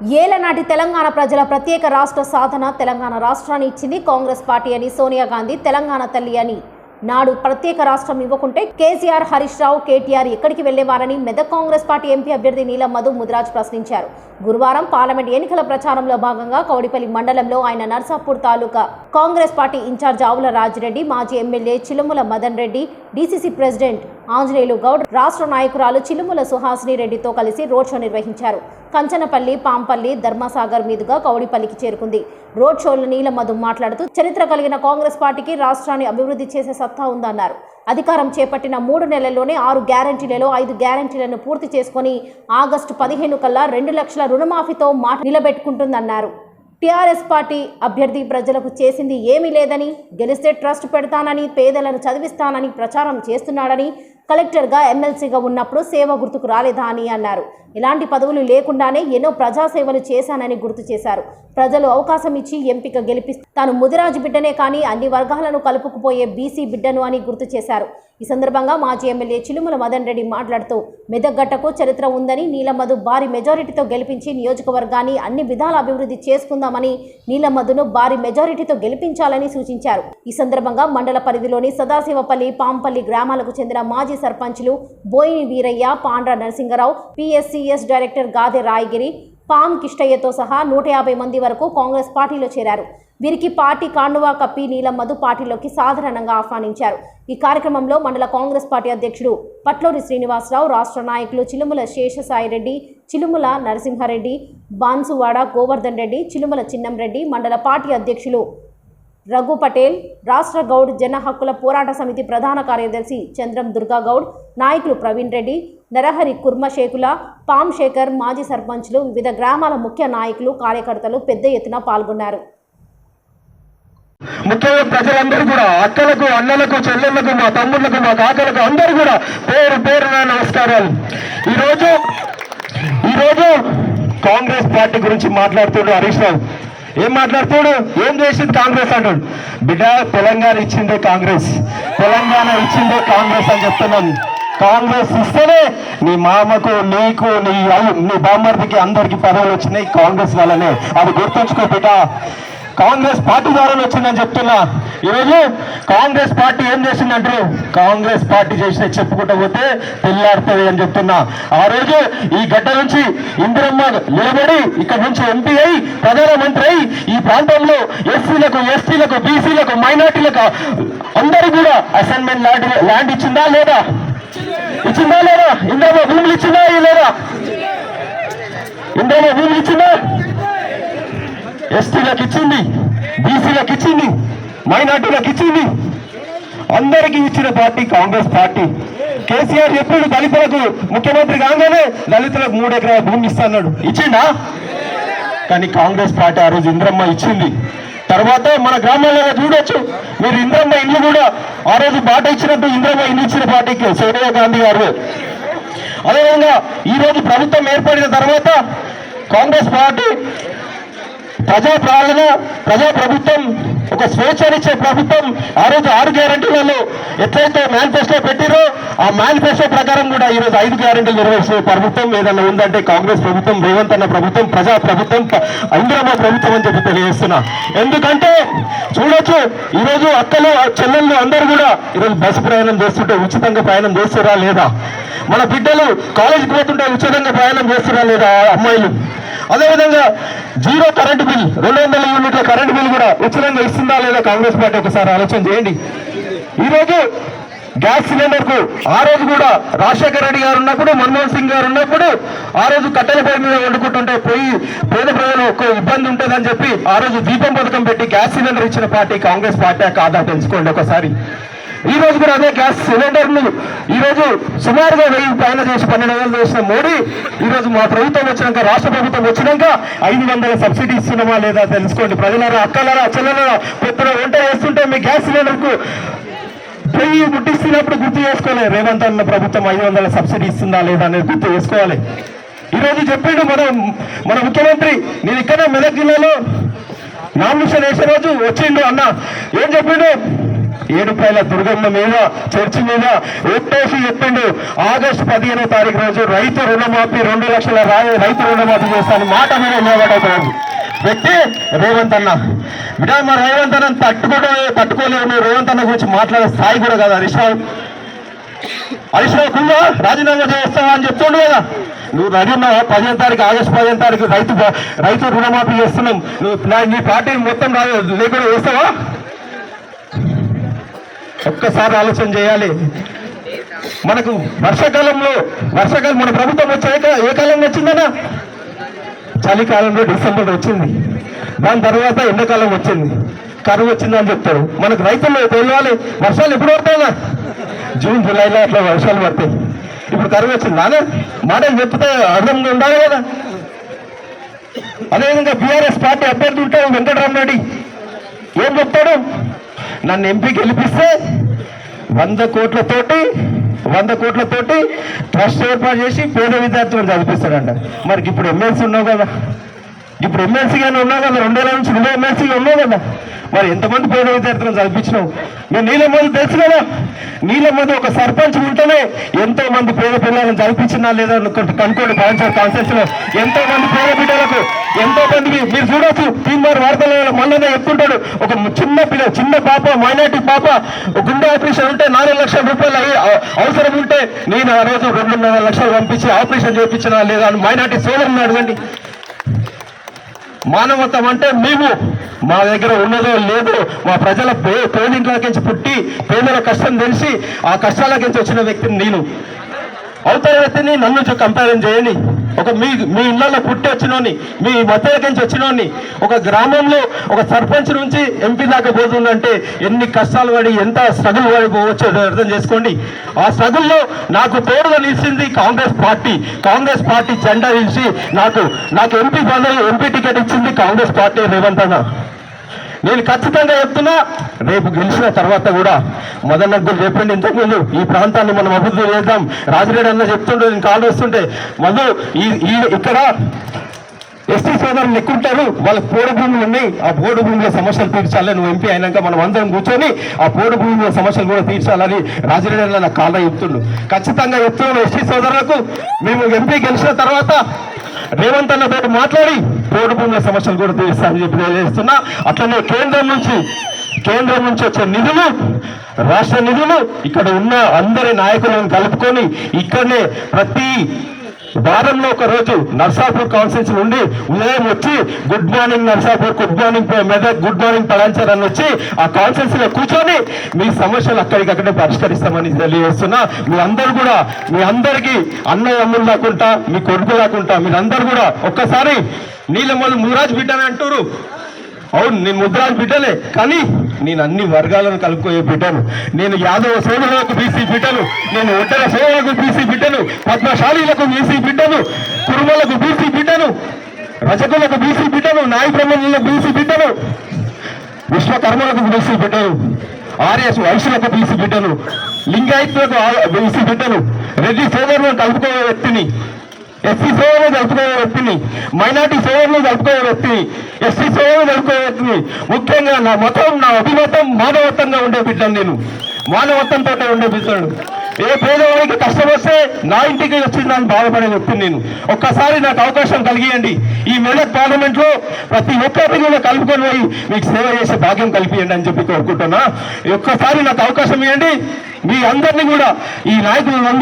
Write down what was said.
ఏలనాటి తెలంగాణ ప్రజల ప్రత్యేక రాష్ట్ర సాధన తెలంగాణ రాష్ట్రాన్ని ఇచ్చింది కాంగ్రెస్ పార్టీ అని సోనియా గాంధీ తెలంగాణ తల్లి అని. నాడు ప్రత్యేక రాష్ట్రం ఇవ్వకుంటే కేసీఆర్ హరీష్ రావు కేటీఆర్ ఎక్కడికి వెళ్ళేవారని మెదక్ కాంగ్రెస్ పార్టీ ఎంపీ అభ్యర్థి నీలం మధు ముదిరాజ్ ప్రశ్నించారు. గురువారం పార్లమెంట్ ఎన్నికల ప్రచారంలో భాగంగా కౌడిపల్లి మండలంలో ఆయన నర్సాపూర్ తాలూకా కాంగ్రెస్ పార్టీ ఇన్ఛార్జ్ ఆవుల రాజిరెడ్డి మాజీ MLA Chilumula Madan Reddy DCC president Anjaneyulu Goud రాష్ట్ర నాయకురాలు చిలుముల సుహాసిని రెడ్డితో కలిసి రోడ్ షో నిర్వహించారు. కంచనపల్లి పాంపల్లి ధర్మసాగర్ మీదుగా కౌడిపల్లికి చేరుకుంది. రోడ్ షోలో నీలమధు మాట్లాడుతూ చరిత్ర కలిగిన కాంగ్రెస్ పార్టీకి రాష్ట్రాన్ని అభివృద్ధి చేసే సత్తా ఉందన్నారు. అధికారం చేపట్టిన మూడు నెలల్లోనే ఆరు గ్యారంటీలలో ఐదు గ్యారంటీలను పూర్తి చేసుకొని ఆగస్టు పదిహేను కల్లా రెండు లక్షల రుణమాఫీతో మాట నిలబెట్టుకుంటుందన్నారు. టీఆర్ఎస్ పార్టీ అభ్యర్థి ప్రజలకు చేసింది ఏమీ లేదని గెలిస్తే ట్రస్ట్ పెడతానని పేదలను చదివిస్తానని ప్రచారం చేస్తున్నాడని కలెక్టర్గా ఎమ్మెల్సీగా ఉన్నప్పుడు సేవ గుర్తుకు రాలేదా అని అన్నారు. ఇలాంటి పదవులు లేకుండానే ఎన్నో ప్రజాసేవలు చేశానని గుర్తు చేశారు. ప్రజలు అవకాశం ఇచ్చి ఎంపిక గెలిపి తాను ముదిరాజు బిడ్డనే కానీ అన్ని వర్గాలను కలుపుకుపోయే బీసీ బిడ్డను అని గుర్తు చేశారు. ఈ సందర్భంగా మాజీ ఎమ్మెల్యే చిలుముల మదన్ రెడ్డి మాట్లాడుతూ మెదగ్గట్టకు చరిత్ర ఉందని నీలమధు భారీ మెజారిటీతో గెలిపించి నియోజకవర్గాన్ని అన్ని విధాల అభివృద్ధి చేసుకుందాం చేస్తున్నామని నీలమధును భారీ మెజారిటీతో గెలిపించాలని సూచించారు. ఈ సందర్భంగా మండల పరిధిలోని సదాశివపల్లి పాంపల్లి గ్రామాలకు చెందిన మాజీ సర్పంచ్లు బోయిని వీరయ్య పాండ్ర నరసింగరావు పిఎస్సిఎస్ డైరెక్టర్ గాదె రాయగిరి పామ్ కిష్టయ్యతో సహా నూట యాభై మంది వరకు కాంగ్రెస్ పార్టీలో చేరారు. వీరికి పార్టీ కాండువా కప్పి నీలమ్మధు పార్టీలోకి సాధారణంగా ఆహ్వానించారు. ఈ కార్యక్రమంలో మండల కాంగ్రెస్ పార్టీ అధ్యక్షుడు పట్లూరి శ్రీనివాసరావు రాష్ట్ర నాయకులు చిలుముల శేషసాయిరెడ్డి చిలుముల నరసింహారెడ్డి బాన్సువాడ గోవర్ధన్ రెడ్డి చిలుముల చిన్నంరెడ్డి మండల పార్టీ అధ్యక్షులు రఘు పటేల్ రాష్ట్ర గౌడ్ జన హక్కుల పోరాట సమితి ప్రధాన కార్యదర్శి చంద్రం దుర్గా గౌడ్ నాయకులు ప్రవీణ్ రెడ్డి నరహరి కుర్మశేఖుల పామ్ శేఖర్ మాజీ సర్పంచ్లు వివిధ గ్రామాల ముఖ్య నాయకులు కార్యకర్తలు పెద్ద ఎత్తున పాల్గొన్నారు. ముఖ్యంగా ప్రజలందరూ కూడా అక్కలకు అన్నలకు చెల్లెళ్ళకు మా తమ్ముళ్ళకు మా కాకలకు అందరూ కూడా పేరు నా నమస్కారాలు ఈరోజు ఈరోజు కాంగ్రెస్ పార్టీ గురించి మాట్లాడుతుడు హరీష్ రావు. ఏం మాట్లాడుతాడు? ఏం చేసింది కాంగ్రెస్ అంటాడు? బిడ్డ తెలంగాణ ఇచ్చిందే కాంగ్రెస్. తెలంగాణ ఇచ్చిందే కాంగ్రెస్ అని చెప్తున్నాను. కాంగ్రెస్ ఇస్తేనే నీ మామకు నీకు నీ నీ బామ్మర్దికి అందరికి పదవులు వచ్చినాయి కాంగ్రెస్ వల్లనే. అది గుర్తుంచుకో బిడ్డ. కాంగ్రెస్ పార్టీ ద్వారా వచ్చిందని చెప్తున్నా. ఈరోజు కాంగ్రెస్ పార్టీ ఏం చేసిందంటే కాంగ్రెస్ పార్టీ చేసిన చెప్పుకుంటూ పోతే తెల్లాడుతుంది అని చెప్తున్నా. ఆ రోజు ఈ గడ్డ నుంచి ఇందిరమ్మ నిలబడి ఇక్కడ నుంచి ఎంపీ అయి ప్రధానమంత్రి అయి ఈ ప్రాంతంలో ఎస్సీలకు ఎస్టీలకు బీసీలకు మైనార్టీలకు అందరూ కూడా అసైన్మెంట్ ల్యాండ్ ల్యాండ్ ఇచ్చిందా లేదా? ఇచ్చిందా లేదా? ఇంద్రమ్మ భూములు ఇచ్చిందా లేదా? ఇంద్రమ్మ భూములు ఇచ్చిందా? ఎస్టీలకు ఇచ్చింది బీసీలకు ఇచ్చింది మైనార్టీలకు ఇచ్చింది. అందరికీ ఇచ్చిన పార్టీ కాంగ్రెస్ పార్టీ. కేసీఆర్ ఎప్పుడు దళితులకు ముఖ్యమంత్రి కాగానే దళితులకు మూడు ఎకరాల భూమి ఇస్తాడు ఇచ్చిండా? కానీ కాంగ్రెస్ పార్టీ ఆ రోజు ఇంద్రమ్మ ఇచ్చింది. తర్వాత మన గ్రామాల్లో చూడొచ్చు మీరు ఇంద్రమ్మ ఇల్లు కూడా ఆ రోజు బాట ఇచ్చినట్టు ఇంద్రమ్మ ఇల్లు ఇచ్చిన పార్టీకి సోనియా గాంధీ గారు. అదేవిధంగా ఈ రోజు ప్రభుత్వం ఏర్పడిన తర్వాత కాంగ్రెస్ పార్టీ ప్రజా పాలన ప్రజా ప్రభుత్వం ఒక స్వేచ్ఛనిచ్చే ప్రభుత్వం ఆ రోజు ఆరు గ్యారంటీలలో ఎట్లయితే మేనిఫెస్టో పెట్టిరో ఆ మేనిఫెస్టో ప్రకారం కూడా ఈరోజు ఐదు గ్యారంటీలు నిర్వహించే ప్రభుత్వం ఏదైనా ఉందంటే కాంగ్రెస్ ప్రభుత్వం రేవంత్ అన్న ప్రభుత్వం ప్రజా ప్రభుత్వం ప- ఇందిరమ్మ ప్రభుత్వం అని చెప్పి తెలియజేస్తున్నా. ఎందుకంటే చూడొచ్చు ఈరోజు అక్కలు చెల్లెళ్ళు అందరూ కూడా ఈరోజు బస్సు ప్రయాణం చేస్తుంటే ఉచితంగా ప్రయాణం చేస్తురా లేదా? మన బిడ్డలు కాలేజీకి పోతుంటే ఉచితంగా ప్రయాణం చేస్తురా లేదా అమ్మాయిలు? అదేవిధంగా జీరో కరెంట్ బిల్ రెండు వందల యూనిట్ల కరెంట్ బిల్ కూడా ఉచితంగా ఇస్తుందా లేదా కాంగ్రెస్ పార్టీ ఒకసారి ఆలోచన చేయండి. ఈరోజు గ్యాస్ సిలిండర్కు ఆ రోజు కూడా రాజశేఖర రెడ్డి గారు ఉన్నప్పుడు మన్మోహన్ సింగ్ గారు ఉన్నప్పుడు ఆ రోజు కట్టెల పొయ్యి మీద వండుకుంటుంటే పోయి పేద ప్రజలు ఒక ఇబ్బంది ఉంటుందని చెప్పి ఆ రోజు దీపం పథకం పెట్టి గ్యాస్ సిలిండర్ ఇచ్చిన పార్టీ కాంగ్రెస్ పార్టీ కాదా తెలుసుకోండి ఒకసారి. ఈ రోజు కూడా అదే గ్యాస్ సిలిండర్ను ఈ సుమారుగా వెయ్యి పైన చేసి పన్నెండు వందలు చేసిన మోడీ ఈరోజు మా ప్రభుత్వం వచ్చినాక రాష్ట్ర ప్రభుత్వం వచ్చినాక ఐదు వందల సబ్సిడీ ఇస్తున్నామా లేదా తెలుసుకోండి. ప్రజలారా అక్కలారా చెల్లెలరా పెద్దల వంట చేస్తుంటే మీ గ్యాస్ సిలిండర్కు వెయ్యి ముట్టిస్తున్నప్పుడు గుర్తు చేసుకోవాలి రేవంత్ అన్న ప్రభుత్వం ఐదు వందల సబ్సిడీ ఇస్తుందా లేదా అనేది గుర్తు చేసుకోవాలి. ఈరోజు చెప్పాడు చెప్పిండు మన మన ముఖ్యమంత్రి నేను ఇక్కడ మెదక్ జిల్లాలో నామినేషన్ వేసే రోజు వచ్చిండు అన్న. ఏం చెప్పిండు? ఏడుపాయల దుర్గమ్మ మీద చర్చి మీద ఒట్టేసి చెప్పిండు. ఆగస్టు పదిహేనో తారీఖు రోజు రైతు రుణమాఫీ రెండు లక్షల రా- రైతు రుణమాఫీ చేస్తాను మాట మీద నిలబడతాను వ్యక్తి. రేవంత్ అన్న. విడా మా రేవంత్ అన్న తట్టుకోవడం తట్టుకోలేవు రేవంత్ అన్న గురించి మాట్లాడే స్థాయి కూడా కదా హరీష్ రావు. హరీష్ రావు రాజీనామా చేస్తావా అని చెప్తుండు కదా. నువ్వు రెడీ పదిహేను తారీఖు ఆగస్టు పదిహేను తారీఖు రైతు రైతు రుణమాఫీ చేస్తున్నాం. నువ్వు నా నీ పార్టీ మొత్తం లేకుండా వేస్తావా ఒక్కసారి ఆలోచన చేయాలి. మనకు వర్షాకాలంలో వర్షాకాలం మన ప్రభుత్వం వచ్చాక ఏ కాలం వచ్చిందనా చలికాలంలో డిసెంబర్ వచ్చింది. దాని తర్వాత ఎండాకాలం వచ్చింది. కరువు వచ్చిందని చెప్తారు. మనకు రైతులు తెలియాలి వర్షాలు ఎప్పుడు పడతాయినా జూన్ జూలైలో అట్లా వర్షాలు పడతాయి. ఇప్పుడు కరువు వచ్చింది నాన్న మాటలు చెప్తే అర్థంగా ఉండాలి కదా. అదేవిధంగా బీఆర్ఎస్ పార్టీ అభ్యర్థి ఉంటాడు వెంకటరామరెడ్డి. ఏం చెప్తాడు? నన్ను ఎంపీ గెలిపిస్తే వంద కోట్లతోటి వంద కోట్లతోటి ట్రస్ట్ ఏర్పాటు చేసి పేద విద్యార్థులను చదివిస్తాడంట. మరి ఇప్పుడు ఎమ్మెల్సీ ఉన్నావు కదా. ఇప్పుడు ఎమ్మెల్సీగానే ఉన్నావు కదా రెండేళ్ళ నుంచి నువ్వే ఎమ్మెల్సీగా ఉన్నావు కదా. మరి ఎంతమంది పేద విద్యార్థులను చదివించినావు? మేము నీలమ్మది తెలుసు కదా? నీలమ్మది ఒక సర్పంచ్ ఉంటేనే ఎంతో మంది పేద పిల్లలను చదివించినా లేదా కనుకోండి పాంచాల కాన్సెప్ట్లో ఎంతో మంది పేద బిడ్డలకు ఎంతో మంది మీరు చూడొచ్చు తీన్మార్ వార్తలలో మొన్ననే చెప్తుంటాడు ఒక చిన్న పిల్ల చిన్న పాప మైనార్టీ పాప గుండె ఆపరేషన్ ఉంటే నాలుగు లక్షల రూపాయలు అయ్యి- అవసరం ఉంటే నేను ఆ రోజు రెండున్నర లక్షలు పంపించి ఆపరేషన్ చేయించినా లేదా అని మైనార్టీ సోదరుని అడగండి. మానవత్వం అంటే మేము. మా దగ్గర ఉన్నదో లేదో మా ప్రజల పే పేదింట్లోకించి పుట్టి పేదల కష్టం తెలిసి ఆ కష్టాలకించి వచ్చిన వ్యక్తిని నేను. అవతల వ్యక్తిని నన్ను కంపారిజన్ చేయండి. ఒక మీ మీ ఇళ్ళలో పుట్టి వచ్చినోని మీ మధ్యలోకించి వచ్చినోని ఒక గ్రామంలో ఒక సర్పంచ్ నుంచి ఎంపీ దాకా పోతుందంటే ఎన్ని కష్టాలు పడి ఎంత స్ట్రగుల్ పడి పోవచ్చో అర్థం చేసుకోండి. ఆ స్ట్రగుల్లో నాకు తోడుగా నిలిచింది కాంగ్రెస్ పార్టీ. కాంగ్రెస్ పార్టీ జెండా నిలిచి నాకు నాకు ఎంపీ పదవి ఎంపీ టికెట్ ఇచ్చింది కాంగ్రెస్ పార్టీ రేవంత్ అన్న. నేను ఖచ్చితంగా చెప్తున్నా రేపు గెలిచిన తర్వాత కూడా మదన్ నగ్గులు చెప్పండి ఇంతకుముందు ఈ ప్రాంతాన్ని మనం అభివృద్ధి చేద్దాం. రాజరెడ్డి అన్న చెప్తుండే నేను కాల్ వస్తుంటే మధు ఈ ఈ ఇక్కడ ఎస్టీ సోదరులు ఎక్కుంటారు వాళ్ళ పోడు భూములు ఉన్నాయి. ఆ పోడు భూముల సమస్యలు తీర్చాలి. నువ్వు ఎంపీ అయినాక మనం అందరం కూర్చొని ఆ పోడు భూముల సమస్యలు కూడా తీర్చాలని రాజరెడ్డి అన్న నాకు కాళ్ళ చెప్తుండు ఖచ్చితంగా చెప్తున్నాను ఎస్టీ సోదరులకు మేము ఎంపీ గెలిచిన తర్వాత రేవంత్ అన్నతో మాట్లాడి రోడ్డు భూముల సమస్యలు కూడా తీరుస్తామని చెప్పి తెలియజేస్తున్నా. అట్లనే కేంద్రం నుంచి కేంద్రం నుంచి వచ్చే నిధులు రాష్ట్ర నిధులు ఇక్కడ ఉన్న అందరి నాయకులను కలుపుకొని ఇక్కడనే ప్రతి వారంలో ఒక రోజు నర్సాపూర్ కౌన్సిల్స్ నుండి ఉదయం వచ్చి good morning Narsapur good morning Medak good morning పలాంచర్ అని వచ్చి ఆ కాన్ఫరెన్స్లో కూర్చొని మీ సమస్యలు అక్కడికక్కడే పరిష్కరిస్తామని తెలియజేస్తున్నా. మీ అందరు కూడా మీ అందరికీ అన్నయ్యమ్ములు లేకుండా మీ కొడుకు లేకుండా మీరందరూ కూడా ఒక్కసారి నీలమ్మలు మురాజ్ బిడ్డ అని అంటారు అవును నేను ముద్రాని బిడ్డలే కానీ నేను అన్ని వర్గాలను కలుపుకోయే బిడ్డను. నేను యాదవ సోదరులకు బీసీ బిడ్డను నేను ఒంటర సోదరులకు బీసీ బిడ్డను పద్మశాలీలకు బీసీ బిడ్డను కురుమలకు బీసీ బిడ్డను రజకులకు బీసీ బిడ్డను నాయ బ్రహ్మణులకు బీసీ బిడ్డను విశ్వకర్మలకు బీసీ బిడ్డను ఆర్ఎస్ వైశ్యులకు బీసీ బిడ్డను లింగాయత్తులకు బీసీ బిడ్డను రెడ్డి సోదరులను కలుపుకోయే వ్యక్తిని ఎస్సీ సేవలు జరుపుకునే వ్యక్తిని మైనార్టీ సేవలను జరుపుకునే వ్యక్తిని ఎస్సీ సేవలు జరుపుకునే వ్యక్తిని ముఖ్యంగా నా మతం నా అభిమతం మానవత్వంగా ఉండే బిడ్డను నేను. మానవత్వంతో ఉండే బిడ్డను. ఏ పేదవాడికి కష్టం వస్తే నా ఇంటికి వచ్చిందని బాధపడే వ్యక్తిని నేను. ఒక్కసారి నాకు అవకాశం కలిగియండి. ఈ మెదక్ పార్లమెంట్లో ప్రతి ఒక్కరిని కూడా కలుపుకొని పోయి మీకు సేవ చేసే భాగ్యం కలిపియండి అని చెప్పి కోరుకుంటున్నా. ఒక్కసారి నాకు అవకాశం ఇవ్వండి. మీ అందరినీ కూడా ఈ నాయకులందరూ